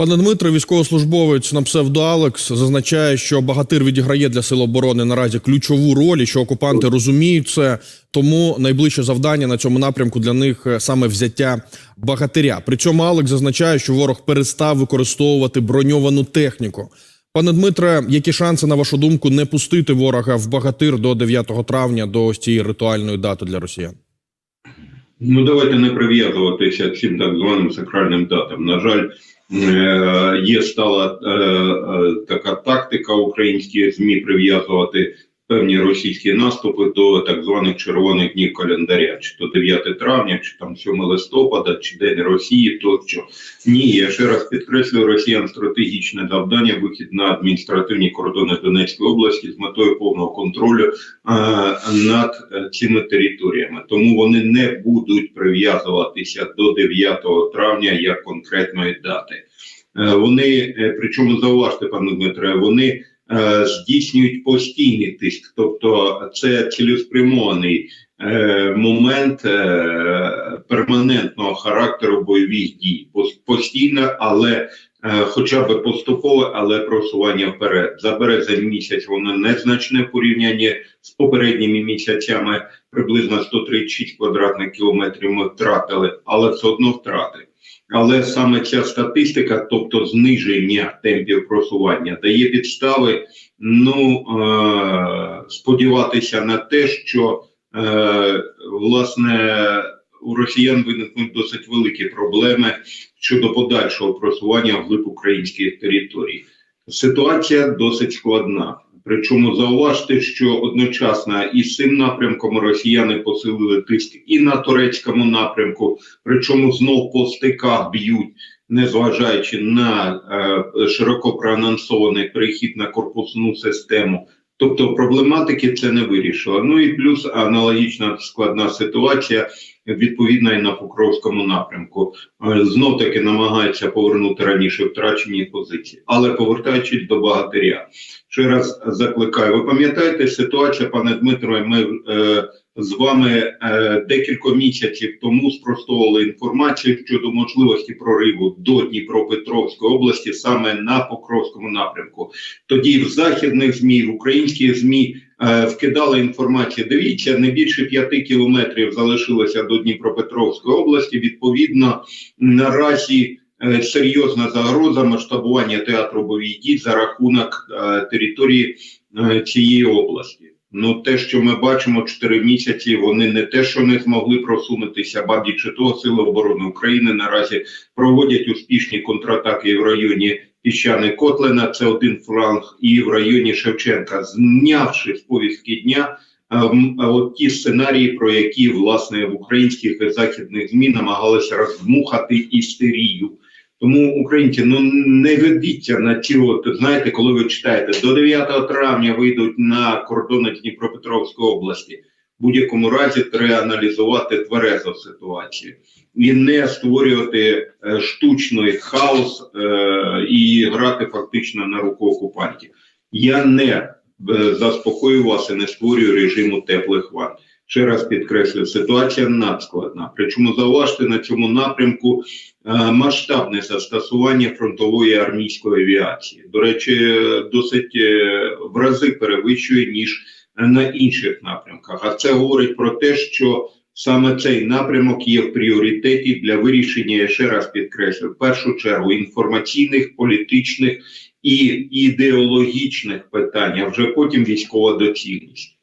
Пане Дмитре, військовослужбовець на псевдо Алекс зазначає, що багатир відіграє для сил оборони наразі ключову роль, і що окупанти розуміють це. Тому найближче завдання на цьому напрямку для них е, саме взяття багатиря. При цьому Алекс зазначає, що ворог перестав використовувати броньовану техніку. Пане Дмитре, які шанси на вашу думку не пустити ворога в багатир до 9 травня, до ось цієї ритуальної дати для росіян? Ну, давайте не прив'язуватися цим так званим сакральним датам. На жаль, є стала е, е, така тактика українські ЗМІ прив'язувати певні російські наступи до так званих червоних днів календаря, чи то 9 травня, чи там 7 листопада, чи День Росії, тощо. Ні, я ще раз підкреслюю росіян стратегічне завдання вихід на адміністративні кордони Донецької області з метою повного контролю е, над е, цими територіями. Тому вони не будуть прив'язуватися до 9 травня як конкретної дати. Е, Вони, е, причому зауважте, пане Дмитре, вони здійснюють постійний тиск, тобто це цілеспрямований е, момент е, перманентного характеру бойових дій. Пос- Постійно, але е, хоча б поступове, але просування вперед. За березень місяць воно незначне в порівнянні з попередніми місяцями. Приблизно 136 квадратних кілометрів ми втратили, але все одно втрати. Але саме ця статистика, тобто зниження темпів просування, дає підстави ну, е- сподіватися на те, що е- власне у росіян виникнуть досить великі проблеми щодо подальшого просування вглиб українських територій. Ситуація досить складна. Причому зауважте, що одночасно із цим напрямком росіяни посилили тиск і на турецькому напрямку, причому знов по стиках б'ють, незважаючи на е, широко проанонсований перехід на корпусну систему. Тобто проблематики це не вирішило. Ну і плюс аналогічна складна ситуація відповідно і на Покровському напрямку. Е, Знов таки намагаються повернути раніше втрачені позиції, але повертаючись до багатиря. Ще раз закликаю. Ви пам'ятаєте ситуацію, пане Дмитро? Ми е, з вами е, декілька місяців тому спростовували інформацію щодо можливості прориву до Дніпропетровської області саме на Покровському напрямку. Тоді в західних змі, в українських змі е, вкидали інформацію. Дивіться, не більше п'яти кілометрів залишилося до Дніпропетровської області. Відповідно, наразі серйозна загроза масштабування театру бойових дій за рахунок е, території е, цієї області. Ну, те, що ми бачимо 4 місяці, вони не те, що не змогли просунутися, ба більше того, сили оборони України наразі проводять успішні контратаки в районі піщани Котлина. Це один фланг, і в районі Шевченка, знявши з повістки дня. е, е, От ті сценарії, про які власне в українських і західних змі намагалися роздмухати істерію. Тому українці, ну не ведіться на ці, от знаєте, коли ви читаєте до 9 травня вийдуть на кордони Дніпропетровської області. В будь-якому разі треба аналізувати тверезо ситуацію і не створювати е, штучний хаос е, і грати фактично на руку окупантів. Я не е, заспокою вас і не створюю режиму теплих ванн. Ще раз підкреслю, ситуація надскладна. Причому зауважте на цьому напрямку е, масштабне застосування фронтової армійської авіації. До речі, е, досить е, в рази перевищує ніж на інших напрямках. А це говорить про те, що саме цей напрямок є в пріоритеті для вирішення, я ще раз підкреслю, в першу чергу інформаційних, політичних і ідеологічних питань, а вже потім військова доцільність.